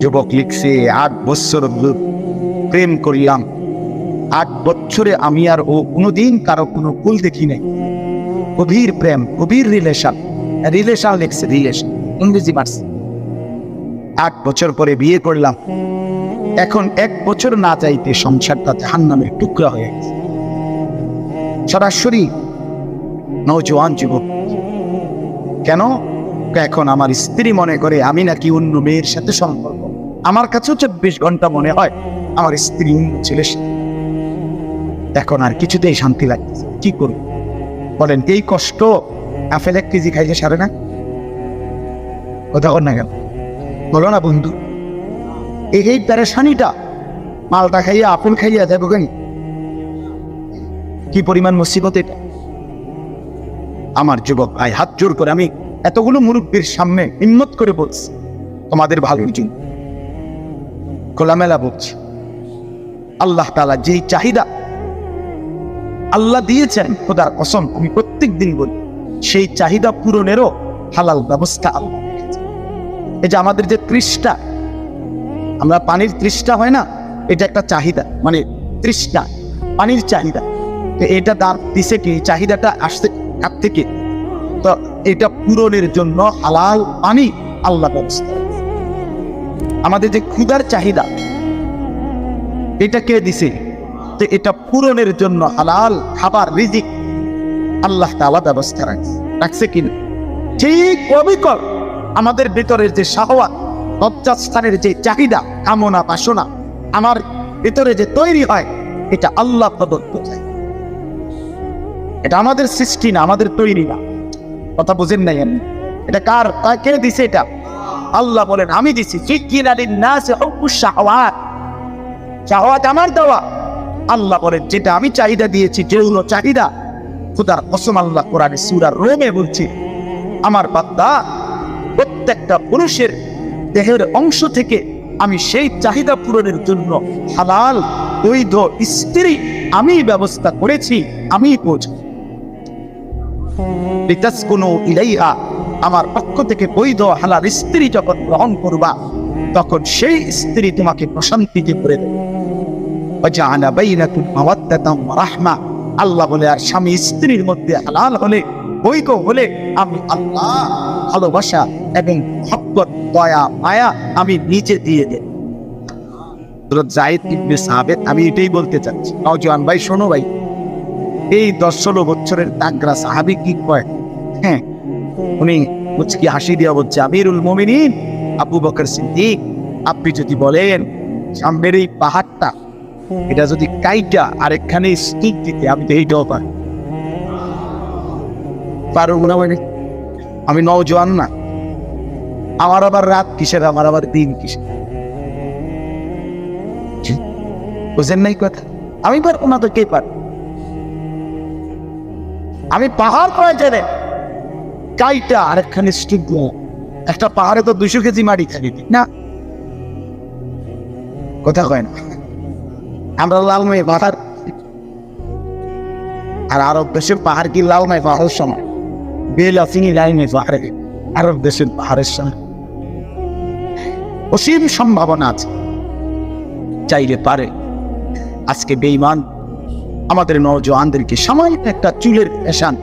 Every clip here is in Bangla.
যুবক লিখছে, আট বছর প্রেম করিলাম। আট বছরে আমি আর ও কোনোদিন কারও কোনো ভুল দেখি নাই। গভীর প্রেম, গভীর রিলেশন রিলেশন লিখছে রিলেশন ইংরেজি মার্স আট বছর পরে বিয়ে করলাম। এখন এক বছর না চাইতে সংসারটা জাহান নামের টুকরা হয়ে গেছে। সরাসরি নৌজওয়ান যুবক। কেন? এখন আমার স্ত্রী মনে করে আমি নাকি অন্য মেয়ের সাথে সম্পর্ক। আমার কাছেও চব্বিশ ঘণ্টা মনে হয়, আমার স্ত্রী সাথে এখন আর কিছুতেই শান্তি লাগতেছে কি করব? বলেন এই কষ্ট? আপেল এক কেজি খাইলে সারে না? কথা কর না কেন? বলো না বন্ধু। এই এই প্যারেশানিটা মালটা খাইয়া আপেল খাইয়া যাব কেন? কি পরিমাণ মুসিবত এটা? আমার যুবক ভাই, হাত জোর করে আমি এতগুলো মুরব্বীর সামনে হিম্মত করে বলছি, তোমাদের ভালোর জন্য। খোলামেলা বলছি আল্লাহ তালা যেই চাহিদা আল্লাহ দিয়েছেন, খোদার কসম, আমি প্রত্যেক দিন বলি, সেই চাহিদা পূরণেরও হালাল ব্যবস্থা আল্লাহ এই যে আমাদের যে তৃষ্ণা আমরা পানির তৃষ্ণা হয় না, এটা একটা চাহিদা মানে তৃষ্ণা পানির চাহিদা। এটা দাম দিছে কি চাহিদাটা আসছে কার থেকে? তো এটা পূরণের জন্য হালাল পানি আল্লাহ ব্যবস্থা। আমাদের যে ক্ষুধার চাহিদা, এটা কে দিছে? তো এটা পূরণের জন্য হালাল খাবার, রিজিক আল্লাহ তাআলা ব্যবস্থা রাখছে। রাখছে কিনা ঠিক অবিকল আমাদের ভেতরের যে শাহওয়াত, লজ্জাস্থানের যে চাহিদা, কামনা, বাসনা, আমার ভেতরে যে তৈরি হয়, এটা আল্লাহ প্রদত্ত চাই। এটা আমাদের সৃষ্টি না, আমাদের তৈরি না। কথা বুঝেন নাই এটা কার কে দিছে এটা? আল্লাহ বলেন, আমি দিছি। আমার দেওয়া। আল্লাহ বলেন, যেটা আমি চাহিদা দিয়েছি, যেগুলো চাহিদা, খুদার কসম আল্লাহ কোরআনে সুরার রোমে বলছি, আমার বান্দা প্রত্যেকটা পুরুষের দেহের অংশ থেকে আমি সেই চাহিদা পূরণের জন্য হালাল, বৈধ স্ত্রী আমি ব্যবস্থা করেছি, আমি বোঝ লিতাসকুনু ইলাইহা। আমার পক্ষ থেকে বৈধ হালাল স্ত্রী যখন গ্রহণ করবা, তখন সেই স্ত্রী তোমাকে প্রশান্তিতে করে দেবে। আল্লাহ বলে, আর স্বামী স্ত্রীর মধ্যে হালাল হলে, বৈধ হলে আমি আল্লাহ ভালোবাসা এবং হকত দয়া, মায়া আমি নিজে দিয়ে দেব। আমি এটাই বলতে চাচ্ছি। নজওয়ান ভাই, শোনো ভাই, এই দশ ষোলো বছরের তাগরা সাহাবি কি কয়? উনি মুচকি হাসি দিয়া বলছে, আমিরুল মোমিনিন, আবু বকর সিদ্দিক, আপনি যদি বলেন সামনের এই পাহাড়টা, এটা যদি কাইটা আরেকখানে স্টিক দিতে, আমি তো এইটাও পারি পারব না আমি নওজোয়ান না। আমার আবার রাত কিসের? আমার আবার দিন কিসের? বুঝেন নাই কথা? আমি পারব না তো কে পার আমি পাহাড় করে জেনে কাইটা আরেকখানে স্টিক একটা পাহাড়ে তো দুশো কেজি মাটি খালি না। কথা কয় না। আমরা লাল মেয়ে পাহাড়। আর আরব দেশের পাহাড় কি লাল মেয়ে পাহাড়ের সময় বেল আসিনি মেয়ে পাহাড়ে। আরব দেশের পাহাড়ের সময় অসীম সম্ভাবনা আছে। চাইলে পারে। আজকে বেইমান আমাদের নজওয়ানদেরকে সামান্য একটা চুলের ফ্যাশন,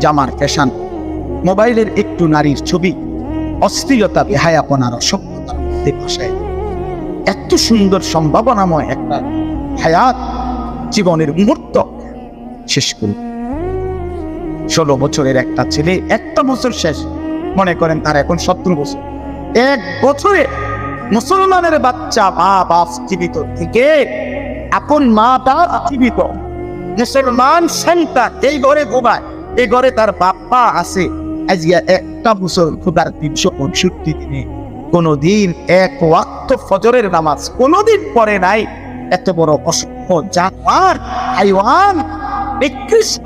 জামার ফ্যাশন মোবাইলের একটু নারীর ছবি, অস্থিরতা, বেহায়াপনার অসভ্যতার মধ্যে ভাসায় এত সুন্দর সম্ভাবনাময় একটা হায়াত জীবনের মুহূর্ত শেষ করল ষোলো বছরের একটা ছেলে একটা বছর শেষ। মনে করেন তার এখন সতেরো বছর। এক বছরে মুসলমানের বাচ্চা মা বাপ জীবিত থেকে আপন মা বাপ জীবিত। মুসলমান সন্তান এই ঘরে ঘুমায়, এই ঘরে তার বাপ্পা আছে। একটা বছর কোনোদিন এক ওয়াক্ত ফজরের নামাজ কোনোদিন পড়ে নাই। এত বড় জানোয়ার, হাইওয়ান, নিকৃষ্ট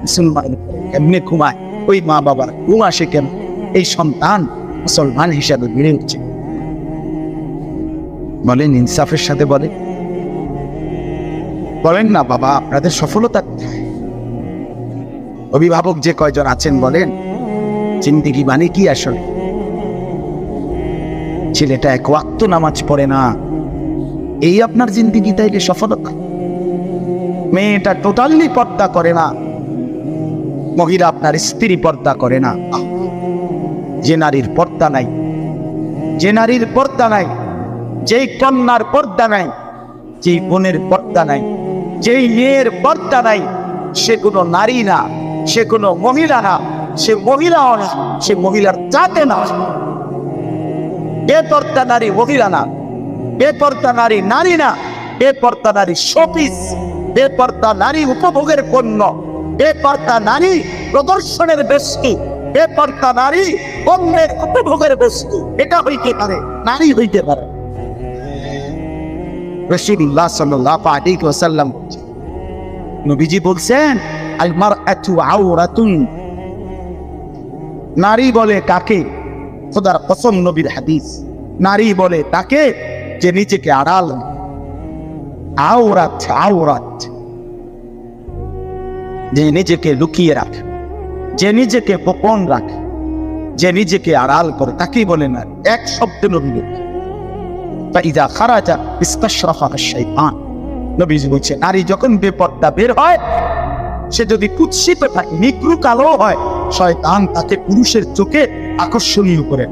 মুসলমান এমনি ঘুমায়? ওই মা বাবার ঘুম আসে কেন? এই সন্তান মুসলমান হিসাবে বেড়ে উঠছে। বলেন, ইনসাফের সাথে বলে বলেন না বাবা, আপনাদের সফলতা? অভিভাবক যে কয়জন আছেন বলেন? জিন্দিগি মানে কি আসলে? ছেলেটা এক ওয়াক্ত নামাজ পড়ে না। এই আপনার জিন্দিগি তাইলে সফলতা? মেয়েটা টোটালি পর্দা করে না। মহিলা আপনার স্ত্রী পর্দা করে না। যে নারীর পর্দা নাই, যে নারীর পর্দা নাই, যেই কন্যার পর্দা নাই, যেই বোনের পর্দা নাই, যেই মেয়ের পর্দা নাই, সে কোনো নারী না। সে কোনো মহিলা না, সে মহিলাও না, সে মহিলার জাতে না। বেপর্দা নারী মহিলা না, বেপর্দা নারী নারী না, বেপর্দা নারী শোপিস, বেপর্দা নারী উপভোগের পণ্য, বেপর্দা নারী প্রদর্শনের বস্তু, বেপর্দা নারী অন্যের উপভোগের বস্তু, এটা হইতে পারে, নারী হইতে পারে। রসুল্লাহ সাল্লাল্লাহু আলাইহি ওয়াসাল্লাম নবীজি বলছেন নারী বলে কাকে? খোদার কসম নবীর হাদিস। নারী বলে তাকে যে নিজেকে আড়াল আওরাত আওরাত। যে নিজেকে লুকিয়ে রাখে, যে নিজেকে গোপন রাখে, যে নিজেকে আড়াল করে, তাকেই বলে না, এক শব্দে নবী। বলছে, নারী যখন বেপর্দা বের হয় সে যদি কুৎসিত থাকে নিগ্রু কালো হয়, শয়তান তাকে পুরুষের চোখে আকর্ষণীয় করে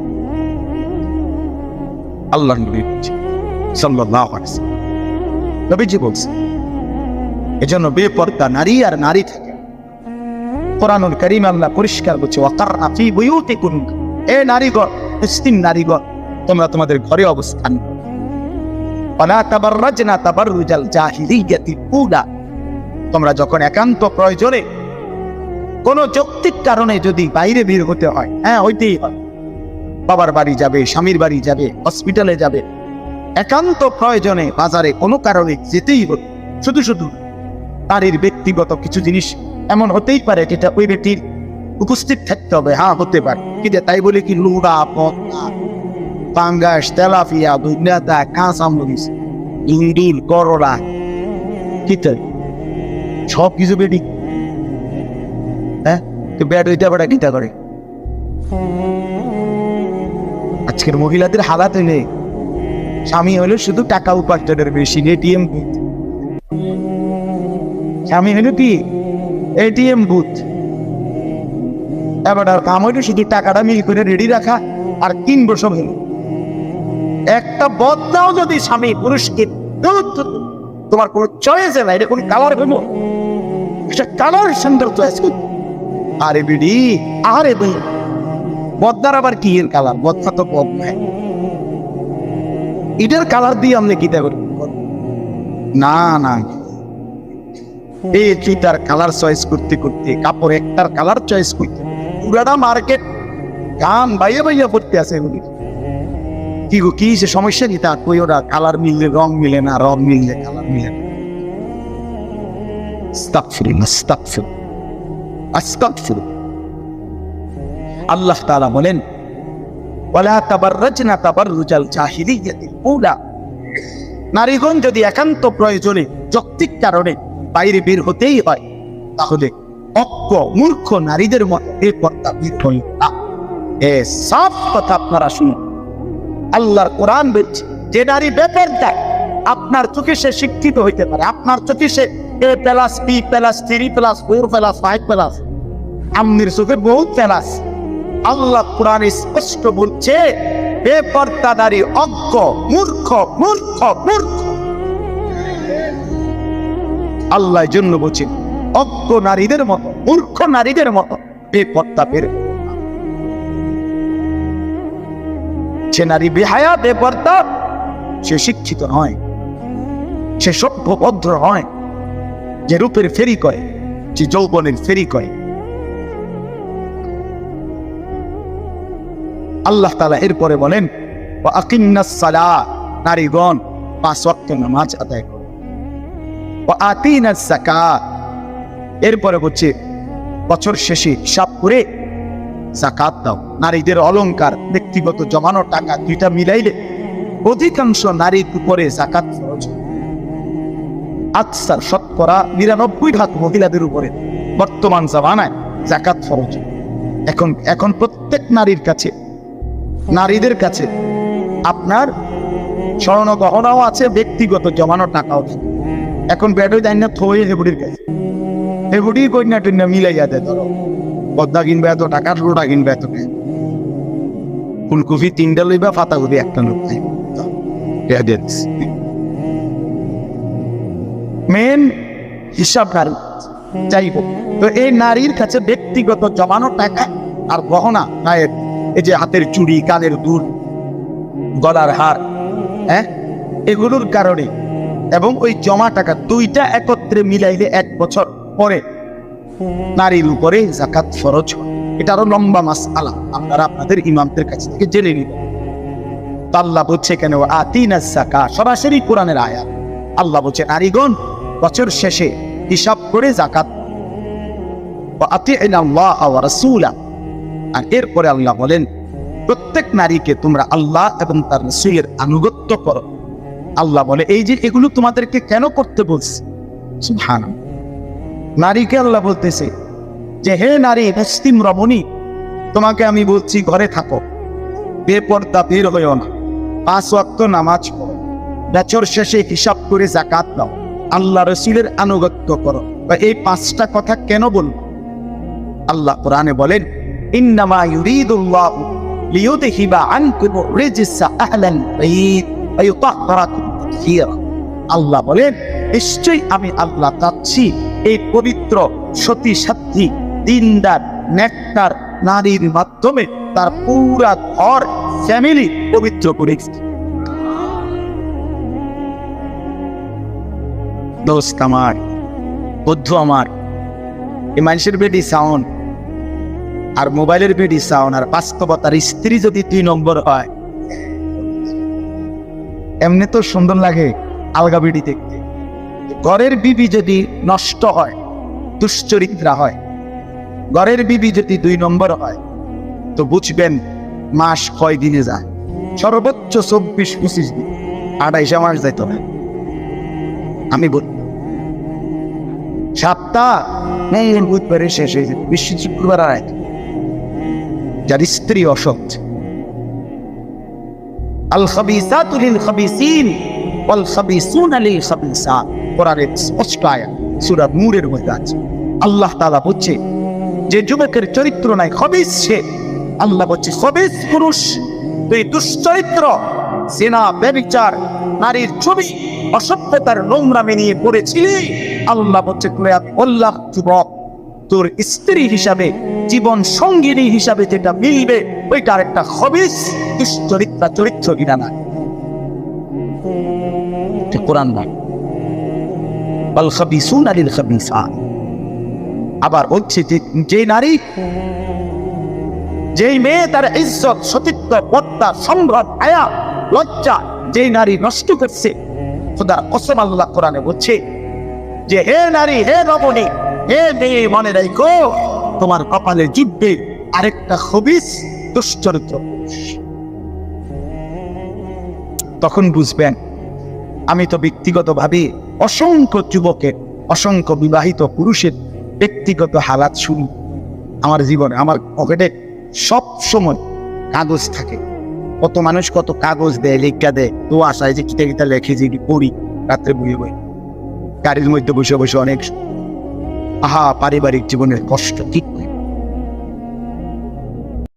আল্লাহ। নবীজি বলছে এজন্য বেপর্দা নারী আর নারী থাকে কোরআনুল করিম আল্লাহ পরিষ্কার বলছে ওয়াকারনা ফি বুয়ুতিকুম এ নারীগণ মুসলিম নারীগণ, তোমরা তোমাদের ঘরে অবস্থান করো। ওয়ালা তাবাররাজনা তাবাররুজাল জাহিলিয়াতিল উলা তোমরা যখন একান্ত প্রয়োজনে কোনো যৌক্তিক কারণে যদি বাইরে বের হতে হয় হ্যাঁ হইতেই হয় বাবার বাড়ি যাবে, স্বামীর বাড়ি যাবে হসপিটালে যাবে। একান্ত প্রয়োজনে বাজারে কোনো কারণে যেতেই হবে। শুধু শুধু নারীর ব্যক্তিগত কিছু জিনিস এমন হতেই পারে যেটা ওই ব্যক্তির উপস্থিত থাকতে হবে। হ্যাঁ হতে পারে। কিন্তু তাই বলে কি লুড়া পদ্মা পাঙ্গাস, তেলাপিয়া দুনিয়াদা কাঁচা ইন্ডিল করলা তাই? সব কিছু বেডি হ্যাঁ? তো ব্যাট ওইটা বেটা কিতা করে আজকের মহিলাদের হালাত নেই। স্বামী হলো শুধু টাকা উপার্জনের মেশিন এটিএম বুথ স্বামী হলো কি? এটিএম বুথ এবার আর কাম হইল শুধু টাকাটা মিল করে রেডি রাখা আর কিনবো সব হলো। একটা বদলাও যদি স্বামী পুরুষকে। তোমার কোনো চয়েস নাই, এটা কোন কালার হইব। এটা কালার সুন্দর চয়েস আরে বিডি, আরে বই বদনার আবার কি এর কালার বদনা তো বদনা এটার কালার দিয়ে আপনি কি দেবেন না না। এই চুইটার কালার চয়েস করতে করতে কাপড় একটার কালার চয়েস করতে পুরাটা মার্কেট গান বাইয়া বাইয়া পড়তে আছে এগুলি। কি গো, কি সে সমস্যা কি? তা কই ওরা? কালার মিললে রং মিলে না, রং মিললে কালার মিলে না। বলেন, ওয়ালা তাবাররাজনা তাবাররুজাল জাহিলিয়াতিল উলা। নারীগণ যদি একান্ত প্রয়োজনে যৌক্তিক কারণে বাইরে বের হতেই হয়, তাহলে অজ্ঞ, মূর্খ নারীদের মতো এই পর্দা বের হইল না। এ সব কথা আপনারা শুনুন। আল্লাহর কোরআন বলছে, যে নারী বেপরদা, আপনার চোখে সে শিক্ষিত হইতে পারে। আপনার চোখে সে A plus B plus three plus four plus five plus আমনির চোখে বহুত প্লাস আল্লাহ কোরআন স্পষ্ট বলছে, বেপর্দা নারী অজ্ঞ, মূর্খ মূর্খ মূর্খ। আল্লাহ জন্য বলছে, অজ্ঞ নারীদের মতো, মূর্খ নারীদের মতো বেপর্দা বের সে নারী বেহায়া বেপর্দা সে শিক্ষিত নয়, সে সভ্য ভদ্র নয়, যে রূপের ফেরি কয়, যে যৌবনের ফেরি কয়। আল্লাহ তালা এরপরে বলেন আকিন্নাসালা নারীগণ, পাঁচ ওয়াক্ত নামাজ আদায় করো। ও আতিনা এরপরে হচ্ছে বছর শেষে হিসাব করে জাকাত দাও। নারীদের অলংকার, ব্যক্তিগত জমানো টাকা দুইটা মিলাইলে অধিকাংশ নারীর উপরে জাকাত আচ্ছা শতকরা নিরানব্বই ভাগ মহিলাদের উপরে বর্তমান জামানায় জাকাত ফরজ এখন এখন প্রত্যেক নারীর কাছে, নারীদের কাছে আপনার স্বর্ণ গহনাও আছে, ব্যক্তিগত জমানো টাকাও আছে। এখন ব্যাটই দেয় না থয়ে হেবুড়ির কাছে। হেবুড়ি কন্যা টন্যা মিলাইয়া দেয় ধরো। পদ্মা কিনবে এত টাকা লোটা কিনবে এত ফুলকপি তিনটা লইবা, ফাতাকপি একটা লোক মেন হিসাব যাই হোক তো এই নারীর কাছে ব্যক্তিগত জমানো টাকা আর গহনা গায়ের এই যে হাতের চুড়ি, কানের দুল, গলার হার হ্যাঁ? এগুলোর কারণে এবং ওই জমা টাকা দুইটা একত্রে মিলাইলে এক বছর পরে নারীর উপরে জাকাত ফরজ হয়। এটা আরও লম্বা মাস আলা আপনারা আপনাদের ইমামদের কাছ থেকে জেনে নিবেন। আল্লাহ বলছে কেন, আতিনা জাকা সরাসরি কোরআনের আয়াত। আল্লাহ বলছে, নারীগণ, বছর শেষে হিসাব করে জাকাত আর এরপরে আল্লাহ বলেন, প্রত্যেক নারীকে তোমরা আল্লাহ এবং তার রসুলের আনুগত্য করো। আল্লাহ বলে, এই যে এগুলো তোমাদেরকে কেন করতে বলছে? সুবহান নারীকে আল্লাহ বলতেছে যে, হে নারী মুসলিম রমণী, তোমাকে আমি বলছি ঘরে থাকো, বেপর্দা বের হইও না, পাঁচ ওয়াক্ত নামাজ পড়ো, বছর শেষে হিসাব করে জাকাত দাও আল্লাহ রসুলের আনুগত্য করো। বা এই পাঁচটা কথা কেন বলব আল্লাহ কোরআনে বলেন, ইন্নামা ইউরিদুল্লাহ লিয়ুদহিবা আনকুম রিজসা আহলাল বাইত ওয়া ইউতাহহিরাকুম আল্লাহ বলেন, নিশ্চয়ই আমি আল্লাহ চাচ্ছি এই পবিত্র সতী সাধ্যী দিনদার নেকটার নারীর মাধ্যমে তার পুরা ঘর ফ্যামিলি পবিত্র করেছি দোস্ত আমার, বন্ধু আমার, এই মানুষের বেডি সাউন্ড আর মোবাইলের বেডি সাউন্ড আর বাস্তবতার স্ত্রী যদি দুই নম্বর হয়, এমনি তো সুন্দর লাগে আলগা বিড়ি দেখতে। ঘরের বিবি যদি নষ্ট হয়, দুশ্চরিত্রা হয়, ঘরের বিবি যদি দুই নম্বর হয়, তো বুঝবেন মাস কয় দিনে যায়? সর্বোচ্চ চব্বিশ, পঁচিশ দিন, আড়াইশো মাস যাইত না। আমি বলি, সপ্তাহ? নেই বুধবারে শেষ হয়ে যায় বিশ্ব শুক্রবার আর যার স্ত্রী অসৎ। আল খাবিসাতু লিল খাবিসিন, ওয়াল খাবিসুনা লিল খাবিসাত কোরআনের স্পষ্ট সূরা নূরের মধ্যে আছে। আল্লাহ তাআলা বলছে, যে যুবকের চরিত্র নাই খবিস সে। আল্লাহ বলছে খবিস পুরুষ দুশ্চরিত্র, সেনা ব্যবিচার নারীর ছবি, অসভ্যতার পড়েছিলি। আল্লাহ বলছে আমি যুবক, তোর স্ত্রী হিসাবে, জীবন সঙ্গিনী হিসাবে যেটা মিলবে, ওইটা একটা খবিস দুশ্চরিত্রা, চরিত্র কিনা না কোরআন না। আবার বলছে যে নারী, যেই মেয়ে তার ইজ্জত, সতীত্ব পদ্মা সম্ভ্রম আয়া লজ্জা যে নারী নষ্ট করছে, খোদা কসম আল্লাহ কোরআনে বলছে যে, হে নারী, হে রমণী হে মেয়ে, মনে রাখো, তোমার কপালে জুটবে আরেকটা খবিস দুশ্চরিত্র। তখন বুঝবেন, আমি তো ব্যক্তিগতভাবে অসংখ্য যুবকের অসংখ্য বিবাহিত পুরুষের ব্যক্তিগত হালাত শুনি। আমার জীবনে, আমার পকেটে সব সময় কাগজ থাকে। কত মানুষ কত কাগজ দেয়, লেখা দেয়, তো আশায় যে কিটা কিটা লেখে যে পড়ি, রাত্রে বইয়ে বই। গাড়ির মধ্যে বসে বসে অনেক আহা, পারিবারিক জীবনের কষ্ট, ঠিক